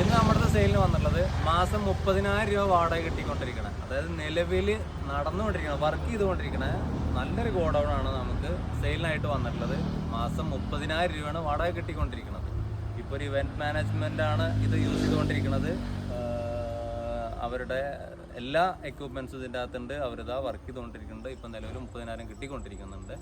ഇന്ന് നമ്മുടെ സെയിലിന് വന്നിട്ടുള്ളത് മാസം മുപ്പതിനായിരം രൂപ വാടക കിട്ടിക്കൊണ്ടിരിക്കണേ. അതായത് നിലവിൽ നടന്നുകൊണ്ടിരിക്കണം വർക്ക് ചെയ്തുകൊണ്ടിരിക്കണേ നല്ലൊരു ഗോഡൗൺ ആണ് നമുക്ക് സെയിലിനായിട്ട് വന്നിട്ടുള്ളത്. മാസം മുപ്പതിനായിരം രൂപയാണ് വാടക കിട്ടിക്കൊണ്ടിരിക്കുന്നത് ഇപ്പോൾ ഒരു ഇവന്റ് മാനേജ്മെന്റ് ആണ് ഇത് യൂസ് ചെയ്തുകൊണ്ടിരിക്കുന്നത് അവരുടെ എല്ലാ എക്യുപ്മെന്റ്സും ഇതിന്റെ അകത്തുണ്ട്. അവരിതാ വർക്ക് ചെയ്തുകൊണ്ടിരിക്കുന്നുണ്ട്. ഇപ്പം നിലവിൽ മുപ്പതിനായിരം കിട്ടിക്കൊണ്ടിരിക്കുന്നുണ്ട്.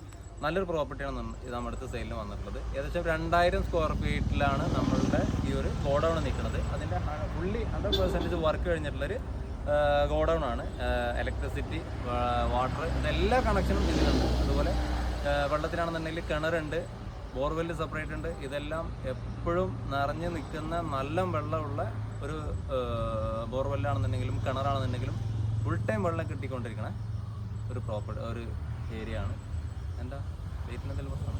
നല്ലൊരു പ്രോപ്പർട്ടിയാണ് ഇത് നമ്മുടെ അടുത്ത് സെയിലിന് വന്നിട്ടുള്ളത്. ഏകദേശം രണ്ടായിരം സ്ക്വയർ ഫീറ്റിലാണ് നമ്മളുടെ ഈ ഒരു ഗോഡൗൺ നിൽക്കുന്നത്. അതിന്റെ ഫുള്ളി ഹൺഡ്രഡ് പെർസെന്റേജ് വർക്ക് കഴിഞ്ഞിട്ടുള്ളൊരു ഗോഡൗൺ ആണ്. ഇലക്ട്രിസിറ്റി വാട്ടർ ഇതെല്ലാ കണക്ഷനും ഇതിലുണ്ട്. അതുപോലെ വെള്ളത്തിനാണെന്നുണ്ടെങ്കിൽ കിണറുണ്ട് ബോർവെല്ല് സെപ്പറേറ്റ് ഉണ്ട്. ഇതെല്ലാം എപ്പോഴും നിറഞ്ഞു നിൽക്കുന്ന നല്ല വെള്ളമുള്ള ഒരു ബോർവെല്ലാണെന്നുണ്ടെങ്കിലും കിണറാണെന്നുണ്ടെങ്കിലും ഫുൾ ടൈം വെള്ളം കിട്ടിക്കൊണ്ടിരിക്കണ ഒരു പ്രോപ്പർട്ടി ഒരു ഏരിയ ആണ്. എന്താ? എന്തെങ്കിലും പ്രശ്നം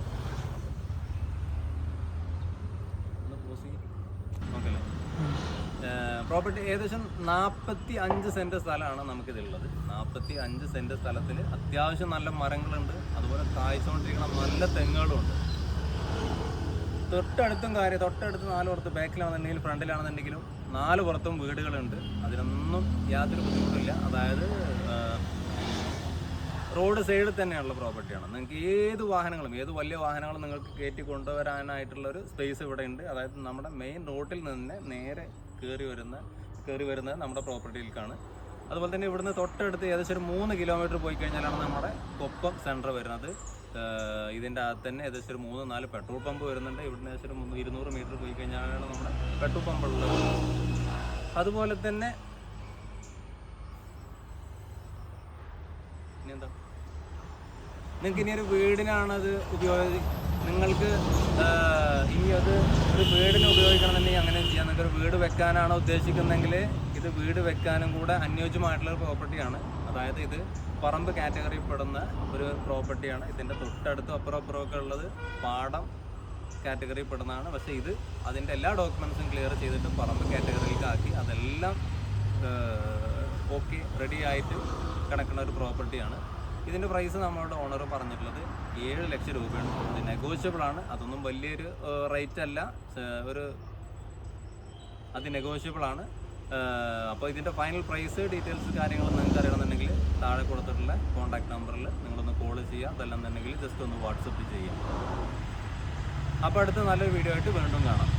നോക്കല്ലേ പ്രോപ്പർട്ടി ഏകദേശം നാൽപ്പത്തി അഞ്ച് സെന്റ് സ്ഥലമാണ് നമുക്കിതുള്ളത് നാൽപ്പത്തി അഞ്ച് സെന്റ് സ്ഥലത്തിൽ അത്യാവശ്യം നല്ല മരങ്ങളുണ്ട്. അതുപോലെ കായ്ച്ചുകൊണ്ടിരിക്കുന്ന നല്ല തെങ്ങുകളും ഉണ്ട് തൊട്ടടുത്തും കാര്യം തൊട്ടടുത്ത് നാല് പുറത്ത് ബാക്കിലാണെന്നുണ്ടെങ്കിലും ഫ്രണ്ടിലാണെന്നുണ്ടെങ്കിലും നാല് പുറത്തും വീടുകളുണ്ട്. അതിനൊന്നും യാതൊരു ബുദ്ധിമുട്ടില്ല അതായത് റോഡ് സൈഡിൽ തന്നെയുള്ള പ്രോപ്പർട്ടിയാണ് നിങ്ങൾക്ക് ഏത് വാഹനങ്ങളും ഏത് വലിയ വാഹനങ്ങളും നിങ്ങൾക്ക് കയറ്റി കൊണ്ടുവരാനായിട്ടുള്ള ഒരു സ്പേസ് ഇവിടെ ഉണ്ട്. അതായത് നമ്മുടെ മെയിൻ റോഡിൽ നിന്ന് നേരെ കയറി വരുന്ന കയറി വരുന്നത് നമ്മുടെ പ്രോപ്പർട്ടിയിലേക്കാണ് അതുപോലെ തന്നെ ഇവിടുന്ന് തൊട്ടടുത്ത് ഏകദേശം ഒരു മൂന്ന് കിലോമീറ്റർ പോയി കഴിഞ്ഞാലാണ് നമ്മുടെ കൊപ്പം സെന്റർ വരുന്നത്. ഇതിന്റെ അകത്ത് തന്നെ ഏകദേശം ഒരു മൂന്ന് നാല് പെട്രോൾ പമ്പ് വരുന്നുണ്ട്. ഇവിടുന്ന് ഏകദേശം ഒരു ഇരുന്നൂറ് മീറ്റർ പോയി കഴിഞ്ഞാലാണ് നമ്മുടെ പെട്രോൾ പമ്പ് ഉള്ളത്. അതുപോലെ തന്നെ ഇനി എന്താ? നിങ്ങൾക്ക് ഇനി ഒരു വീടിനാണത് ഉപയോഗി നിങ്ങൾക്ക് ഇനി അത് ഒരു വീടിന് ഉപയോഗിക്കണമെന്നുണ്ടെങ്കിൽ അങ്ങനെ ചെയ്യാം. നിങ്ങൾക്ക് ഒരു വീട് വെക്കാനാണോ ഉദ്ദേശിക്കുന്നതെങ്കിൽ ഇത് വീട് വെക്കാനും കൂടെ അനുയോജ്യമായിട്ടുള്ള ഒരു പ്രോപ്പർട്ടിയാണ് അതായത് ഇത് പറമ്പ് കാറ്റഗറിയിൽ പെടുന്ന ഒരു പ്രോപ്പർട്ടിയാണ് ഇതിന്റെ തൊട്ടടുത്ത് അപ്പുറം അപ്പുറം ഒക്കെ ഉള്ളത് പാടം കാറ്റഗറിയിൽ പെടുന്നതാണ്. പക്ഷേ ഇത് അതിന്റെ എല്ലാ ഡോക്യുമെൻസും ക്ലിയർ ചെയ്തിട്ട് പറമ്പ് കാറ്റഗറിയിലേക്ക് ആക്കി അതെല്ലാം ഓക്കെ റെഡി ആയിട്ട് കിടക്കുന്ന ഒരു പ്രോപ്പർട്ടിയാണ് ഇതിന്റെ പ്രൈസ് നമ്മളുടെ ഓണർ പറഞ്ഞിട്ടുള്ളത് ഏഴ് ലക്ഷം രൂപയാണ്. ഇത് നെഗോഷ്യബിൾ ആണ്. അതൊന്നും വലിയൊരു റേറ്റ് അല്ല. ഒരു അത് നെഗോഷ്യബിൾ ആണ്. അപ്പോൾ ഇതിന്റെ ഫൈനൽ പ്രൈസ് ഡീറ്റെയിൽസ് കാര്യങ്ങൾ നിങ്ങൾക്ക് അറിയണമെന്നുണ്ടെങ്കിൽ താഴെ കൊടുത്തിട്ടുള്ള കോൺടാക്ട് നമ്പറിൽ നിങ്ങളൊന്ന് കോൾ ചെയ്യുക. അതല്ലെന്നുണ്ടെങ്കിൽ ജസ്റ്റ് ഒന്ന് വാട്സപ്പ് ചെയ്യാം. അപ്പോൾ അടുത്ത നല്ലൊരു വീഡിയോ ആയിട്ട് വീണ്ടും കാണാം.